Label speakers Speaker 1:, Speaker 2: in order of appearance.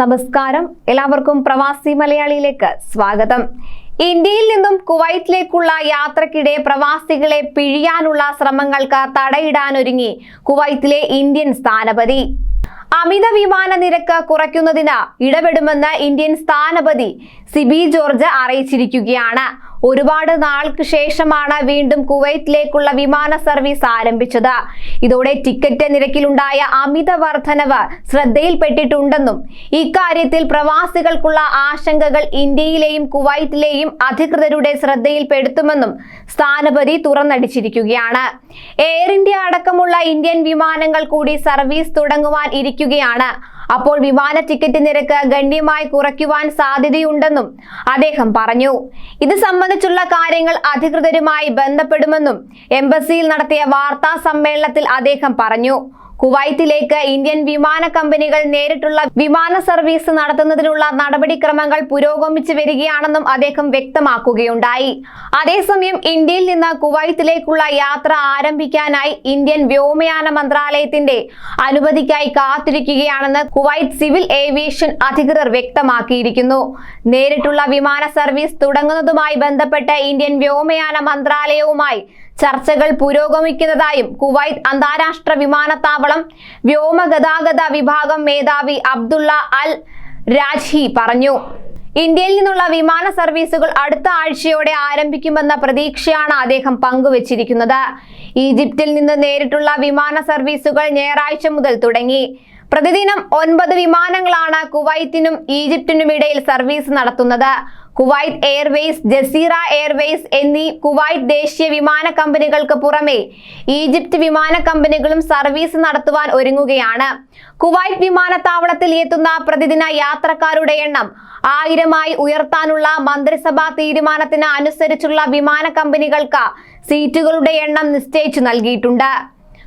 Speaker 1: നമസ്കാരം. എല്ലാവർക്കും പ്രവാസി മലയാളിയിലേക്ക് സ്വാഗതം. ഇന്ത്യയിൽ നിന്നും കുവൈറ്റിലേക്കുള്ള യാത്രക്കിടെ പ്രവാസികളെ പിഴിയാനുള്ള ശ്രമങ്ങൾക്ക് തടയിടാനൊരുങ്ങി കുവൈത്തിലെ ഇന്ത്യൻ സ്ഥാനപതി. അമിത വിമാന നിരക്ക് കുറയ്ക്കുന്നതിന് ഇടപെടുമെന്ന് ഇന്ത്യൻ സ്ഥാനപതി സിബി ജോർജ് അറിയിച്ചിരിക്കുകയാണ്. ഒരുപാട് നാൾക്ക് ശേഷമാണ് വീണ്ടും കുവൈത്തിലേക്കുള്ള വിമാന സർവീസ് ആരംഭിച്ചത്. ഇതോടെ ടിക്കറ്റ് നിരക്കിലുണ്ടായ അമിത വർധനവ് ശ്രദ്ധയിൽപ്പെട്ടിട്ടുണ്ടെന്നും ഇക്കാര്യത്തിൽ പ്രവാസികൾക്കുള്ള ആശങ്കകൾ ഇന്ത്യയിലെയും കുവൈത്തിലെയും അധികൃതരുടെ ശ്രദ്ധയിൽപ്പെടുത്തുമെന്നും സ്ഥാനപതി തുറന്നടിച്ചിരിക്കുകയാണ്. എയർ ഇന്ത്യ അടക്കമുള്ള ഇന്ത്യൻ വിമാനങ്ങൾ കൂടി സർവീസ് തുടങ്ങുവാൻ ഇരിക്കുകയാണ്. അപ്പോൾ വിമാന ടിക്കറ്റ് നിരക്ക് ഗണ്യമായി കുറയ്ക്കുവാൻ സാധ്യതയുണ്ടെന്നും അദ്ദേഹം പറഞ്ഞു. ഇത് സംബന്ധിച്ചുള്ള കാര്യങ്ങൾ അധികൃതരുമായി ബന്ധപ്പെടുമെന്നും എംബസിയിൽ നടത്തിയ വാർത്താ സമ്മേളനത്തിൽ അദ്ദേഹം പറഞ്ഞു. കുവൈറ്റിലേക്ക് ഇന്ത്യൻ വിമാന കമ്പനികൾ നേരിട്ടുള്ള വിമാന സർവീസ് നടത്തുന്നതിനുള്ള നടപടിക്രമങ്ങൾ പുരോഗമിച്ചു വരികയാണെന്നും അദ്ദേഹം വ്യക്തമാക്കുകയുണ്ടായി. അതേസമയം ഇന്ത്യയിൽ നിന്ന് കുവൈത്തിലേക്കുള്ള യാത്ര ആരംഭിക്കാനായി ഇന്ത്യൻ വ്യോമയാന മന്ത്രാലയത്തിന്റെ അനുമതിക്കായി കാത്തിരിക്കുകയാണെന്ന് കുവൈത്ത് സിവിൽ ഏവിയേഷൻ അധികൃതർ വ്യക്തമാക്കിയിരിക്കുന്നു. നേരിട്ടുള്ള വിമാന സർവീസ് തുടങ്ങുന്നതുമായി ബന്ധപ്പെട്ട് ഇന്ത്യൻ വ്യോമയാന മന്ത്രാലയവുമായി ചർച്ചകൾ പുരോഗമിക്കുന്നതായും കുവൈത്ത് അന്താരാഷ്ട്ര വിമാനത്താവളം വ്യോമഗതാഗത വിഭാഗം മേധാവി അബ്ദുള്ള അൽ രാജ്ഹി പറഞ്ഞു. ഇന്ത്യയിൽ നിന്നുള്ള വിമാന സർവീസുകൾ അടുത്ത ആഴ്ചയോടെ ആരംഭിക്കുമെന്ന പ്രതീക്ഷയാണ് അദ്ദേഹം പങ്കുവച്ചിരിക്കുന്നത്. ഈജിപ്തിൽ നിന്ന് നേരിട്ടുള്ള വിമാന സർവീസുകൾ ഞായറാഴ്ച മുതൽ തുടങ്ങി. പ്രതിദിനം ഒൻപത് വിമാനങ്ങളാണ് കുവൈത്തിനും ഈജിപ്തിനും ഇടയിൽ സർവീസ് നടത്തുന്നത്. കുവൈറ്റ് എയർവേസ് ജസീറ എയർവേസ് എന്നീ കുവൈറ്റ് ദേശീയ വിമാന കമ്പനികൾക്ക് പുറമെ ഈജിപ്ത് വിമാന കമ്പനികളും സർവീസ് നടത്തുവാൻ ഒരുങ്ങുകയാണ്. കുവൈറ്റ് വിമാനത്താവളത്തിൽ എത്തുന്ന പ്രതിദിന യാത്രക്കാരുടെ എണ്ണം ആയിരമായി ഉയർത്താനുള്ള മന്ത്രിസഭാ തീരുമാനത്തിന് അനുസരിച്ചുള്ള വിമാന കമ്പനികൾക്ക് സീറ്റുകളുടെ എണ്ണം നിശ്ചയിച്ചു നൽകിയിട്ടുണ്ട്.